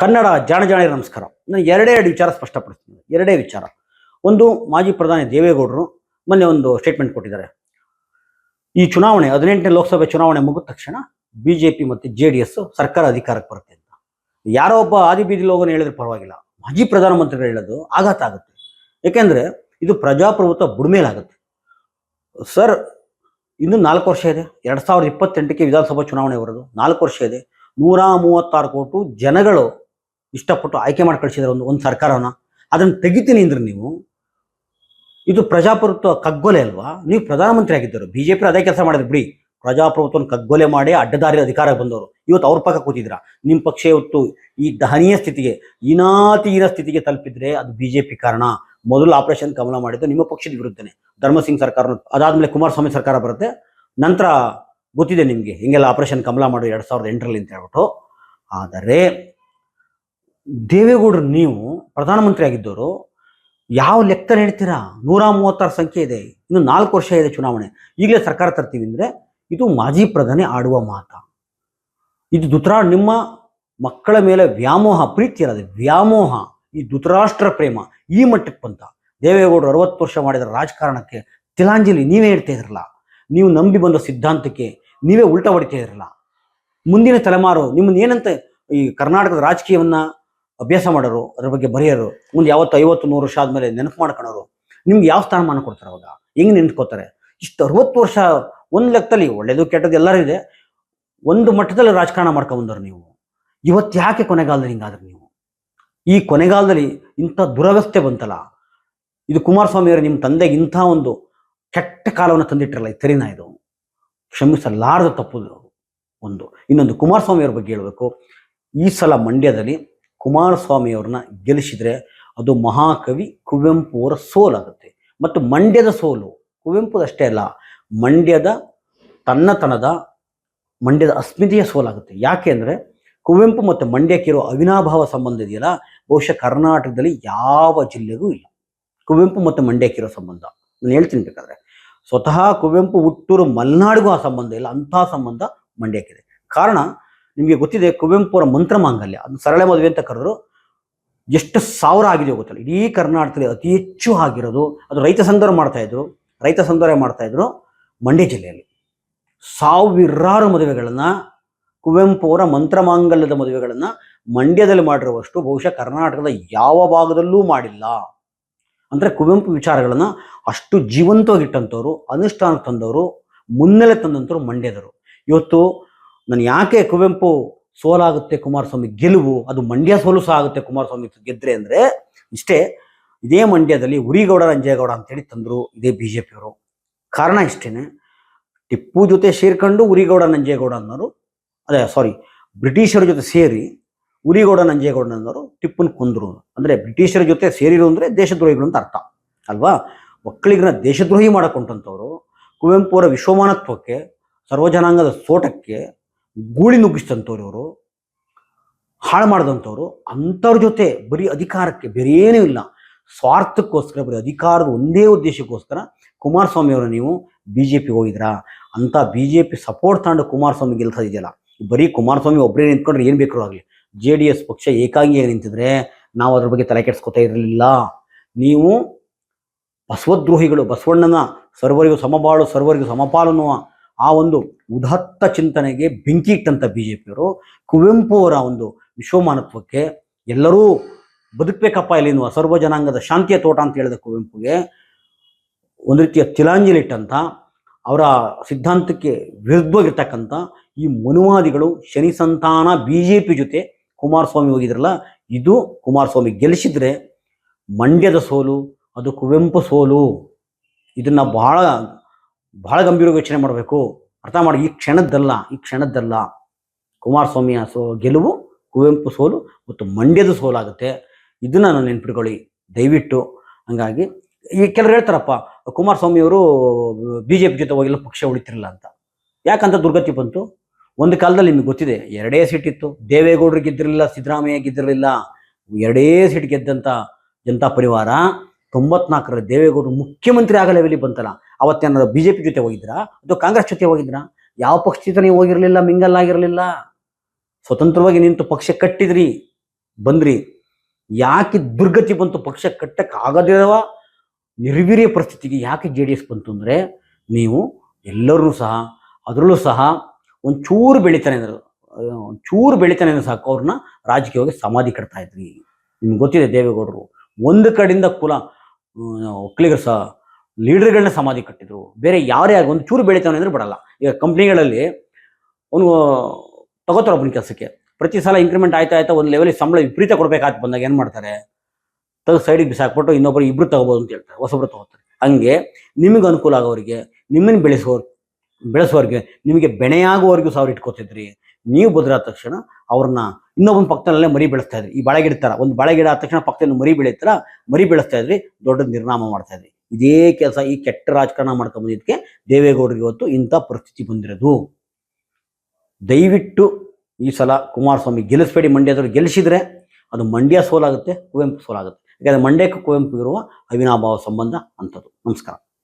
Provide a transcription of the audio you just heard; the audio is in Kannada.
ಕನ್ನಡ ಜಾಣಜಾಣಿ ಜಾಣ ನಮಸ್ಕಾರ. ನಾನು ಎರಡೇ ಎರಡು ವಿಚಾರ ಸ್ಪಷ್ಟಪಡಿಸ್ತೀನಿ. ಎರಡೇ ವಿಚಾರ. ಒಂದು ಮಾಜಿ ಪ್ರಧಾನಿ ದೇವೇಗೌಡರು ಮೊನ್ನೆ ಒಂದು ಸ್ಟೇಟ್ಮೆಂಟ್ ಕೊಟ್ಟಿದ್ದಾರೆ. ಈ ಚುನಾವಣೆ, ಹದಿನೆಂಟನೇ ಲೋಕಸಭೆ ಚುನಾವಣೆ ಮುಗಿದ ತಕ್ಷಣ ಬಿಜೆಪಿ ಮತ್ತು ಜೆ ಡಿ ಎಸ್ ಸರ್ಕಾರ ಅಧಿಕಾರಕ್ಕೆ ಬರುತ್ತೆ ಅಂತ. ಯಾರೋ ಒಬ್ಬ ಆದಿ ಬೀದಿ ಲೋಗನ ಹೇಳಿದ್ರೆ ಪರವಾಗಿಲ್ಲ. ಮಾಜಿ ಪ್ರಧಾನಮಂತ್ರಿಗಳು ಹೇಳೋದು ಆಘಾತ ಆಗುತ್ತೆ. ಏಕೆಂದರೆ ಇದು ಪ್ರಜಾಪ್ರಭುತ್ವ ಬುಡ್ಮೇಲಾಗುತ್ತೆ. ಸರ್, ಇನ್ನು ನಾಲ್ಕು ವರ್ಷ ಇದೆ. ಎರಡು ಸಾವಿರದ ಇಪ್ಪತ್ತೆಂಟಕ್ಕೆ ವಿಧಾನಸಭಾ ಚುನಾವಣೆ ಬರೋದು ನಾಲ್ಕು ವರ್ಷ ಇದೆ. ನೂರ ಮೂವತ್ತಾರು ಕೋಟಿ ಜನಗಳು ಇಷ್ಟಪಟ್ಟು ಆಯ್ಕೆ ಮಾಡಿ ಕಳಿಸಿದ್ರೆ ಒಂದು ಒಂದು ಸರ್ಕಾರವನ್ನ. ಅದನ್ನು ತೆಗಿತೀನಿ ಅಂದ್ರೆ ನೀವು. ಇದು ಪ್ರಜಾಪ್ರಭುತ್ವ ಕಗ್ಗೊಲೆ ಅಲ್ವಾ? ನೀವು ಪ್ರಧಾನಮಂತ್ರಿ ಆಗಿದ್ದರು ಬಿಜೆಪಿ ಅದೇ ಕೆಲಸ ಮಾಡಿದ್ರು, ಬಿಡಿ. ಪ್ರಜಾಪ್ರಭುತ್ವನ ಕಗ್ಗೊಲೆ ಮಾಡಿ ಅಡ್ಡದಾರಿ ಅಧಿಕಾರ ಬಂದವರು. ಇವತ್ತು ಅವ್ರ ಪಕ್ಕ ಕೂತಿದ್ರ ನಿಮ್ಮ ಪಕ್ಷ ಇವತ್ತು ಈ ದಹನೀಯ ಸ್ಥಿತಿಗೆ ಇನಾತೀನ ಸ್ಥಿತಿಗೆ ತಲುಪಿದ್ರೆ ಅದು ಬಿಜೆಪಿ ಕಾರಣ. ಮೊದಲು ಆಪರೇಷನ್ ಕಮಲ ಮಾಡಿದ್ದು ನಿಮ್ಮ ಪಕ್ಷದ ವಿರುದ್ಧನೇ. ಧರ್ಮಸಿಂಗ್ ಸರ್ಕಾರ ಅದಾದ್ಮೇಲೆ ಕುಮಾರಸ್ವಾಮಿ ಸರ್ಕಾರ ಬರುತ್ತೆ. ನಂತರ ಗೊತ್ತಿದೆ ನಿಮಗೆ, ಹಿಂಗೆಲ್ಲ ಆಪರೇಷನ್ ಕಮಲ ಮಾಡಿ ಎರಡು ಸಾವಿರದ ಎಂಟರಲ್ಲಿ ಅಂತ ಹೇಳ್ಬಿಟ್ಟು. ಆದರೆ ದೇವೇಗೌಡರು ನೀವು ಪ್ರಧಾನಮಂತ್ರಿ ಆಗಿದ್ದವರು ಯಾವ ಲೆಕ್ಕ ಹೇಳ್ತೀರಾ? ನೂರ ಮೂವತ್ತಾರು ಸಂಖ್ಯೆ ಇದೆ, ಇನ್ನು ನಾಲ್ಕು ವರ್ಷ ಇದೆ ಚುನಾವಣೆ. ಈಗಲೇ ಸರ್ಕಾರ ತರ್ತೀವಿ ಅಂದರೆ ಇದು ಮಾಜಿ ಪ್ರಧಾನಿ ಆಡುವ ಮಾತ. ಇದು ದುತರಾ ನಿಮ್ಮ ಮಕ್ಕಳ ಮೇಲೆ ವ್ಯಾಮೋಹ, ಪ್ರೀತಿ ಇರೋದು ವ್ಯಾಮೋಹ, ಈ ಧೃತರಾಷ್ಟ್ರ ಪ್ರೇಮ, ಈ ಮಟ್ಟಕ್ಕೆ ಬಂತ. ದೇವೇಗೌಡರು ಅರವತ್ತು ವರ್ಷ ಮಾಡಿದ ರಾಜಕಾರಣಕ್ಕೆ ತಿಲಾಂಜಲಿ ನೀವೇ ಹೇಳ್ತಾ ಇದ್ರಲ್ಲ. ನೀವು ನಂಬಿ ಬಂದ ಸಿದ್ಧಾಂತಕ್ಕೆ ನೀವೇ ಉಲ್ಟಾ ಹೊಡಿತಾ ಇದ್ರಲ್ಲ. ಮುಂದಿನ ತಲೆಮಾರು ನಿಮ್ಮನ್ನ ಏನಂತ ಈ ಕರ್ನಾಟಕದ ರಾಜಕೀಯವನ್ನ ಅಭ್ಯಾಸ ಮಾಡೋರು, ಅದ್ರ ಬಗ್ಗೆ ಬರೆಯೋರು, ಮುಂದೆ ಯಾವತ್ತು ಐವತ್ತು, ನೂರು ವರ್ಷ ಆದಮೇಲೆ ನೆನಪು ಮಾಡ್ಕೊಳೋರು, ನಿಮ್ಗೆ ಯಾವ ಸ್ಥಾನಮಾನ ಕೊಡ್ತಾರೆ ಅವಾಗ? ಹೆಂಗೆ ನೆನ್ಸ್ಕೋತಾರೆ ಇಷ್ಟು ಅರವತ್ತು ವರ್ಷ ಒಂದು ಲೆಕ್ಕದಲ್ಲಿ ಒಳ್ಳೇದು, ಕೆಟ್ಟದ್ದು ಎಲ್ಲರೂ ಇದೆ. ಒಂದು ಮಟ್ಟದಲ್ಲಿ ರಾಜಕಾರಣ ಮಾಡ್ಕೊಂಬಂದರು ನೀವು. ಇವತ್ತು ಯಾಕೆ ಕೊನೆಗಾಲದಲ್ಲಿ ಹಿಂಗಾದ್ರೆ ನೀವು? ಈ ಕೊನೆಗಾಲದಲ್ಲಿ ಇಂಥ ದುರವಸ್ಥೆ ಬಂತಲ್ಲ. ಇದು ಕುಮಾರಸ್ವಾಮಿಯವರು ನಿಮ್ಮ ತಂದೆಗೆ ಇಂಥ ಒಂದು ಕೆಟ್ಟ ಕಾಲವನ್ನು ತಂದಿಟ್ಟಿರಲ್ಲ, ಈ ತೆರಿನ ಇದು. ಕ್ಷಮಿಸಲಾರದ ತಪ್ಪುದು ಒಂದು. ಇನ್ನೊಂದು ಕುಮಾರಸ್ವಾಮಿಯವ್ರ ಬಗ್ಗೆ ಹೇಳಬೇಕು. ಈ ಸಲ ಮಂಡ್ಯದಲ್ಲಿ ಕುಮಾರಸ್ವಾಮಿ ಅವ್ರನ್ನ ಗೆಲ್ಲಿಸಿದ್ರೆ ಅದು ಮಹಾಕವಿ ಕುವೆಂಪು ಅವರ ಸೋಲಾಗುತ್ತೆ. ಮತ್ತು ಮಂಡ್ಯದ ಸೋಲು ಕುವೆಂಪುದಷ್ಟೇ ಅಲ್ಲ, ಮಂಡ್ಯದ ತನ್ನತನದ, ಮಂಡ್ಯದ ಅಸ್ಮಿತೆಯ ಸೋಲಾಗುತ್ತೆ. ಯಾಕೆ ಅಂದರೆ ಕುವೆಂಪು ಮತ್ತು ಮಂಡ್ಯಕ್ಕಿರೋ ಅವಿನಾಭಾವ ಸಂಬಂಧ ಇದೆಯಲ್ಲ, ಬಹುಶಃ ಕರ್ನಾಟಕದಲ್ಲಿ ಯಾವ ಜಿಲ್ಲೆಗೂ ಇಲ್ಲ. ಕುವೆಂಪು ಮತ್ತು ಮಂಡ್ಯಕ್ಕಿರೋ ಸಂಬಂಧ. ನಾನು ಹೇಳ್ತೀನಿ ಬೇಕಾದ್ರೆ. ಸ್ವತಃ ಕುವೆಂಪು ಹುಟ್ಟೂರು ಮಲೆನಾಡಿಗೂ ಆ ಸಂಬಂಧ ಇಲ್ಲ, ಅಂಥ ಸಂಬಂಧ ಮಂಡ್ಯಕ್ಕಿದೆ. ಕಾರಣ ನಿಮಗೆ ಗೊತ್ತಿದೆ ಕುವೆಂಪು ಅವರ ಮಂತ್ರ ಮಾಂಗಲ್ಯ. ಅದು ಸರಳ ಮದುವೆ ಅಂತ ಕರೆದ್ರು. ಎಷ್ಟು ಸಾವಿರ ಆಗಿದೆ ಗೊತ್ತಲ್ಲ. ಇಡೀ ಕರ್ನಾಟಕದಲ್ಲಿ ಅತಿ ಹೆಚ್ಚು ಆಗಿರೋದು. ಅದು ರೈತ ಸಂಘದವ್ರು ಮಾಡ್ತಾ ಇದ್ರು. ರೈತ ಸಂಘದವರೇ ಮಾಡ್ತಾ ಇದ್ರು ಮಂಡ್ಯ ಜಿಲ್ಲೆಯಲ್ಲಿ. ಸಾವಿರಾರು ಮದುವೆಗಳನ್ನ ಕುವೆಂಪು ಅವರ ಮಂತ್ರಮಾಂಗಲ್ಯದ ಮದುವೆಗಳನ್ನ ಮಂಡ್ಯದಲ್ಲಿ ಮಾಡಿರುವಷ್ಟು ಬಹುಶಃ ಕರ್ನಾಟಕದ ಯಾವ ಭಾಗದಲ್ಲೂ ಮಾಡಿಲ್ಲ. ಅಂದ್ರೆ ಕುವೆಂಪು ವಿಚಾರಗಳನ್ನ ಅಷ್ಟು ಜೀವಂತವಾಗಿಟ್ಟಂಥವ್ರು ಅನುಷ್ಠಾನಕ್ಕೆ ತಂದವರು, ಮುನ್ನೆಲೆ ತಂದಂಥವ್ರು ಮಂಡ್ಯದರು ಇವತ್ತು ನಾನು ಯಾಕೆ ಕುವೆಂಪು ಸೋಲಾಗುತ್ತೆ ಕುಮಾರಸ್ವಾಮಿ ಗೆಲುವು? ಅದು ಮಂಡ್ಯ ಸೋಲು ಸಹ ಆಗುತ್ತೆ ಕುಮಾರಸ್ವಾಮಿ ಗೆದ್ರೆ ಅಂದರೆ ಇಷ್ಟೇ ಇದೇ ಮಂಡ್ಯದಲ್ಲಿ ಉರಿಗೌಡ, ರಂಜೇಗೌಡ ಅಂತೇಳಿ ತಂದರು ಇದೇ ಬಿ ಜೆ ಪಿಯವರು ಕಾರಣ ಇಷ್ಟೇನೆ. ಟಿಪ್ಪು ಜೊತೆ ಸೇರ್ಕೊಂಡು ಉರಿಗೌಡ ನಂಜೇಗೌಡ ಅನ್ನೋರು, ಅದೇ ಸಾರಿ ಬ್ರಿಟಿಷರ ಜೊತೆ ಸೇರಿ ಉರಿಗೌಡ ನಂಜೇಗೌಡ ಅನ್ನೋರು ಟಿಪ್ಪುನ ಕೊಂದರು. ಅಂದರೆ ಬ್ರಿಟಿಷರ ಜೊತೆ ಸೇರಿರು ಅಂದರೆ ದೇಶದ್ರೋಹಿಗಳು ಅಂತ ಅರ್ಥ. ಅಲ್ವಾ? ಒಕ್ಕಲಿಗರನ್ನ ದೇಶದ್ರೋಹಿ ಮಾಡಿಕೊಂಡಂಥವ್ರು ಕುವೆಂಪು ಅವರ ವಿಶ್ವಮಾನತ್ವಕ್ಕೆ, ಸರ್ವಜನಾಂಗದ ಸೋಟಕ್ಕೆ ಗೂಳಿ ನುಗ್ಗಿಸಿದಂಥವ್ರು ಇವರು ಹಾಳು ಮಾಡಿದಂಥವ್ರು, ಅಂಥವ್ರ ಜೊತೆ ಬರೀ ಅಧಿಕಾರಕ್ಕೆ ಬೇರೆ ಏನೂ ಇಲ್ಲ. ಸ್ವಾರ್ಥಕ್ಕೋಸ್ಕರ ಬರೀ ಅಧಿಕಾರದ ಒಂದೇ ಉದ್ದೇಶಕ್ಕೋಸ್ಕರ ಕುಮಾರಸ್ವಾಮಿ ಅವರು ನೀವು ಬಿ ಜೆ ಪಿಗೆ ಹೋಗಿದ್ರಾ ಅಂತ ಬಿ ಜೆ ಪಿ ಸಪೋರ್ಟ್ ತಗೊಂಡು ಕುಮಾರಸ್ವಾಮಿ ಗೆಲ್ಸೋದಿದೆಯಲ್ಲ ಬರೀ ಕುಮಾರಸ್ವಾಮಿ ಒಬ್ಬರೇ ನಿಂತ್ಕೊಂಡ್ರೆ ಏನು ಬೇಕಾದ್ರೂ ಆಗಲಿ? ಜೆ ಡಿ ಎಸ್ ಪಕ್ಷ ಏಕಾಂಗಿಯಾಗಿ ನಿಂತಿದ್ರೆ ನಾವು ಅದ್ರ ಬಗ್ಗೆ ತಲೆ ಕೆಡಿಸ್ಕೊತಾ ಇರಲಿಲ್ಲ. ನೀವು ಬಸವದ್ರೋಹಿಗಳು, ಬಸವಣ್ಣನ ಸರ್ವರಿಗೂ ಸಮಬಾಳು, ಸರ್ವರಿಗೂ ಸಮಪಾಲು ಅನ್ನುವ ಆ ಒಂದು ಉದತ್ತ ಚಿಂತನೆಗೆ ಬೆಂಕಿ ಇಟ್ಟಂತ ಪಿಯವರು ಕುವೆಂಪು ಅವರ ಒಂದು ವಿಶ್ವಮಾನತ್ವಕ್ಕೆ ಎಲ್ಲರೂ ಬದುಕಬೇಕಪ್ಪ ಇಲ್ಲಿ ಎನ್ನುವ ಸರ್ವ ಜನಾಂಗದ ಶಾಂತಿಯ ತೋಟ ಅಂತ ಹೇಳಿದ ಕುವೆಂಪುಗೆ ಒಂದು ರೀತಿಯ ತಿಲಾಂಜಲಿ ಇಟ್ಟಂತ, ಅವರ ಸಿದ್ಧಾಂತಕ್ಕೆ ವಿರುದ್ಧವಾಗಿರ್ತಕ್ಕಂಥ ಈ ಮನುವಾದಿಗಳು ಶನಿ ಸಂತಾನ ಪಿ ಜೊತೆ ಕುಮಾರಸ್ವಾಮಿ ಹೋಗಿದ್ರಲ್ಲ, ಇದು ಕುಮಾರಸ್ವಾಮಿ ಗೆಲ್ಲಿಸಿದ್ರೆ ಮಂಡ್ಯದ ಸೋಲು, ಅದು ಕುವೆಂಪು ಸೋಲು. ಇದನ್ನ ಬಹಳ ಬಹಳ ಗಂಭೀರವಾಗಿ ಯೋಚನೆ ಮಾಡಬೇಕು. ಅರ್ಥ ಮಾಡಿ, ಈ ಕ್ಷಣದ್ದಲ್ಲ ಈ ಕ್ಷಣದ್ದಲ್ಲ. ಕುಮಾರಸ್ವಾಮಿಯ ಸೋ, ಗೆಲುವು, ಕುವೆಂಪು ಸೋಲು ಮತ್ತು ಮಂಡ್ಯದ ಸೋಲಾಗುತ್ತೆ. ಇದನ್ನ ನಾನು ನೆನ್ಪಿಟ್ಕೊಳ್ಳಿ. ದಯವಿಟ್ಟು. ಹಂಗಾಗಿ, ಈ ಕೆಲವರು ಹೇಳ್ತಾರಪ್ಪ, ಕುಮಾರಸ್ವಾಮಿಯವರು ಬಿ ಜೆ ಪಿ ಜೊತೆ ಹೋಗಿಲ್ಲ ಪಕ್ಷ ಉಳಿತಿರಲಿಲ್ಲ ಅಂತ. ಯಾಕಂತ ದುರ್ಗತಿ ಬಂತು? ಒಂದು ಕಾಲದಲ್ಲಿ ನಿಮಗೆ ಗೊತ್ತಿದೆ, ಎರಡೇ ಸೀಟ್ ಇತ್ತು. ದೇವೇಗೌಡರು ಗೆದ್ದಿರಲಿಲ್ಲ, ಸಿದ್ದರಾಮಯ್ಯ ಗೆದ್ದಿರಲಿಲ್ಲ. ಎರಡೇ ಸೀಟ್ ಗೆದ್ದಂಥ ಜನತಾ ಪರಿವಾರ, ತೊಂಬತ್ನಾಲ್ಕರಲ್ಲಿ ದೇವೇಗೌಡರು ಮುಖ್ಯಮಂತ್ರಿ ಆಗ ಬಂತಲ್ಲ. ಅವತ್ತೇನಾದ್ರು ಬಿ ಜೆ ಪಿ ಜೊತೆ ಹೋಗಿದ್ರಾ? ಅಥವಾ ಕಾಂಗ್ರೆಸ್ ಜೊತೆ ಹೋಗಿದ್ರಾ? ಯಾವ ಪಕ್ಷ ಜೊತೆ ನೀವು ಹೋಗಿರಲಿಲ್ಲ, ಮಿಂಗಲ್ ಆಗಿರಲಿಲ್ಲ. ಸ್ವತಂತ್ರವಾಗಿ ನಿಂತು ಪಕ್ಷ ಕಟ್ಟಿದ್ರಿ, ಬಂದ್ರಿ. ಯಾಕೆ ದುರ್ಗತಿ ಬಂತು ಪಕ್ಷ ಕಟ್ಟಕ್ಕೆ ಆಗದಿರುವ ನಿರ್ವೀರ್ಯ ಪರಿಸ್ಥಿತಿಗೆ ಯಾಕೆ ಜೆ ಡಿ ಎಸ್ ಬಂತು ಅಂದರೆ, ನೀವು ಎಲ್ಲರೂ ಸಹ, ಅದರಲ್ಲೂ ಸಹ ಒಂಚೂರು ಬೆಳಿತಾನೆ ಅಂದ್ರೆ ಒಂಚೂರು ಬೆಳಿತಾನೆ ಅಂದ್ರೆ ಸಾಕು ಅವ್ರನ್ನ ರಾಜಕೀಯವಾಗಿ ಸಮಾಧಿ ಕಟ್ತಾ ಇದ್ರಿ. ನಿಮ್ಗೆ ಗೊತ್ತಿದೆ ದೇವೇಗೌಡರು, ಒಂದು ಕಡೆಯಿಂದ ಕುಲ ಒಕ್ಕಲಿಗರು ಸಹ ಲೀಡರ್ಗಳನ್ನ ಸಮಾಧಿ ಕಟ್ಟಿದ್ರು. ಬೇರೆ ಯಾರೇ ಆಗಿ ಒಂದು ಚೂರು ಬೆಳಿತಾನೆ ಅಂದ್ರೆ ಬಿಡಲ್ಲ. ಈಗ ಕಂಪ್ನಿಗಳಲ್ಲಿ ಅವನು ತಗೋತಾರೆ ಒಬ್ಬನ ಕೆಲಸಕ್ಕೆ. ಪ್ರತಿ ಸಲ ಇಂಕ್ರಿಮೆಂಟ್ ಆಯ್ತಾ ಆಯ್ತಾ ಒಂದು ಲೆವೆಲಿಗೆ ಸಂಬಳ ವಿಪರೀತ ಕೊಡಬೇಕಾಯ್ತು ಬಂದಾಗ ಏನು ಮಾಡ್ತಾರೆ? ತೆಗೆದು ಸೈಡಿಗೆ ಬಿಸಾಕ್ಬಿಟ್ಟು ಇನ್ನೊಬ್ಬರು ಇಬ್ರು ತಗೋಬೋದು ಅಂತ ಹೇಳ್ತಾರೆ. ಹೊಸಬ್ರು ತಗೋತಾರೆ. ಹಂಗೆ ನಿಮಗೆ ಅನುಕೂಲ ಆಗೋರಿಗೆ, ನಿಮ್ಮನ್ನು ಬೆಳೆಸೋರು ಬೆಳೆಸೋರಿಗೆ, ನಿಮಗೆ ಬೆಣೆಯಾಗುವವರೆಗೂ ಸಾವಿರ ಇಟ್ಕೋತಿದ್ರಿ. ನೀವು ಬದಲಾದ ತಕ್ಷಣ ಅವ್ರನ್ನ ಇನ್ನೊಬ್ಬನ ಪಕ್ಕದಲ್ಲೇ ಮರಿ ಬೆಳೆಸ್ತಾ ಇದ್ರಿ. ಈ ಬಾಳೆ ಗಿಡ ತರ. ಒಂದು ಬಾಳೆ ಗಿಡ ಆದ ತಕ್ಷಣ ಪಕ್ಕದಲ್ಲಿ ಮರಿ ಬೆಳೀತಾರ ಮರಿ ಬೆಳೆಸ್ತಾ ಇದ್ರಿ. ದೊಡ್ಡ ನಿರ್ನಾಮ ಮಾಡ್ತಾ ಇದ್ರಿ. ಇದೇ ಕೆಲಸ ಈ ಕೆಟ್ಟ ರಾಜಕಾರಣ ಮಾಡ್ಕೊಂಡು ಬಂದಿದ್ದಕ್ಕೆ ದೇವೇಗೌಡರಿಗೆ ಇವತ್ತು ಇಂಥ ಪರಿಸ್ಥಿತಿ ಬಂದಿರೋದು. ದಯವಿಟ್ಟು ಈ ಸಲ ಕುಮಾರಸ್ವಾಮಿ ಗೆಲ್ಲಿಸ್ಬೇಡಿ ಮಂಡ್ಯದವ್ರು ಗೆಲ್ಲಿಸಿದ್ರೆ ಅದು ಮಂಡ್ಯ ಸೋಲಾಗುತ್ತೆ, ಕುವೆಂಪು ಸೋಲಾಗುತ್ತೆ. ಯಾಕಂದರೆ ಮಂಡ್ಯಕ್ಕೆ ಕುವೆಂಪು ಇರುವ ಅವಿನಾಭಾವ ಸಂಬಂಧ ಅಂಥದ್ದು. ನಮಸ್ಕಾರ.